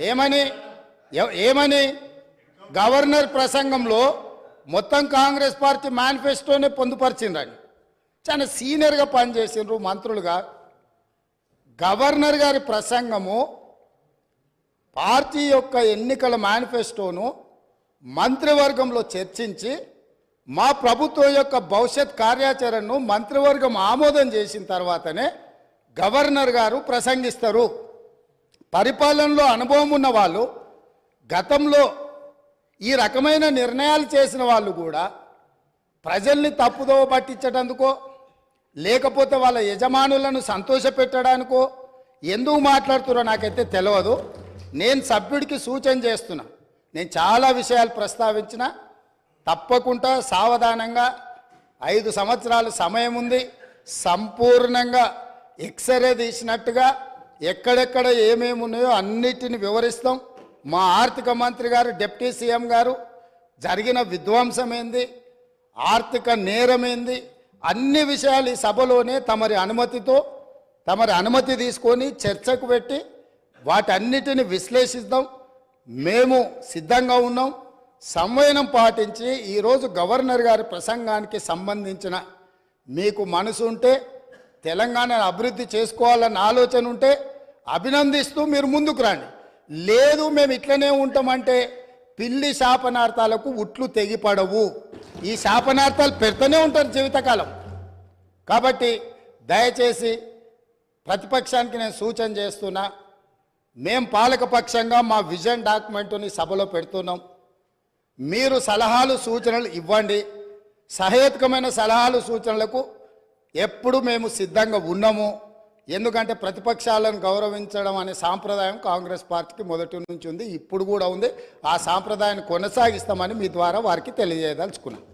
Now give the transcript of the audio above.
ఏమని? ఏమని? గవర్నర్ ప్రసంగంలో మొత్తం కాంగ్రెస్ పార్టీ మేనిఫెస్టోనే పొందుపరిచిండ్రని చాలా సీనియర్గా పనిచేసిండ్రు మంత్రులుగా. గవర్నర్ గారి ప్రసంగము పార్టీ యొక్క ఎన్నికల మేనిఫెస్టోను మంత్రివర్గంలో చర్చించి మా ప్రభుత్వం యొక్క భవిష్యత్ కార్యాచరణను మంత్రివర్గం ఆమోదం చేసిన తర్వాతనే గవర్నర్ గారు ప్రసంగిస్తారు. పరిపాలనలో అనుభవం ఉన్న వాళ్ళు గతంలో ఈ రకమైన నిర్ణయాలు చేసిన వాళ్ళు కూడా ప్రజల్ని తప్పుదోవ పట్టించడానికో లేకపోతే వాళ్ళ యజమానులను సంతోషపెట్టడానికో ఎందుకు మాట్లాడుతున్నారో నాకైతే తెలియదు నేను సభ్యుడికి సూచన చేస్తున్నా. నేను చాలా విషయాలు ప్రస్తావించిన. తప్పకుండా సావధానంగా ఐదు సంవత్సరాలు సమయం ఉంది. సంపూర్ణంగా ఎక్స్రే తీసినట్టుగా ఎక్కడెక్కడ ఏమేమి ఉన్నాయో అన్నిటిని వివరిస్తాం. మా ఆర్థిక మంత్రి గారు డిప్యూటీ సీఎం గారు జరిగిన విధ్వంసం ఏంది ఆర్థిక నేరమేంది అన్ని విషయాలు ఈ సభలోనే తమరి అనుమతితో తమరి అనుమతి తీసుకొని చర్చకు పెట్టి వాటన్నిటిని విశ్లేషిద్దాం. మేము సిద్ధంగా ఉన్నాం. సంవయనం పాటించి ఈరోజు గవర్నర్ గారి ప్రసంగానికి సంబంధించిన మీకు మనసు ఉంటే తెలంగాణను అభివృద్ధి చేసుకోవాలన్న ఆలోచన ఉంటే అభినందిస్తూ మీరు ముందుకు రండి. లేదు మేము ఇట్లనే ఉంటామంటే పిల్లి శాపనార్థాలకు ఉట్లు తెగిపడవు. ఈ శాపనార్థాలు పెడుతూనే ఉంటారు జీవితకాలం. కాబట్టి దయచేసి ప్రతిపక్షానికి నేను సూచన చేస్తున్నా మేం పాలకపక్షంగా మా విజన్ డాక్యుమెంటుని సభలో పెడుతున్నాం. మీరు సలహాలు సూచనలు ఇవ్వండి. సహేతుకమైన సలహాలు సూచనలకు ఎప్పుడు మేము సిద్ధంగా ఉన్నాము ఎందుకంటే ప్రతిపక్షాలను గౌరవించడం అనే సాంప్రదాయం కాంగ్రెస్ పార్టీకి మొదటి నుంచి ఉంది ఇప్పుడు కూడా ఉంది. ఆ సాంప్రదాయాన్ని కొనసాగిస్తామని మీ ద్వారా వారికి తెలియజేయదలుచుకున్నాం.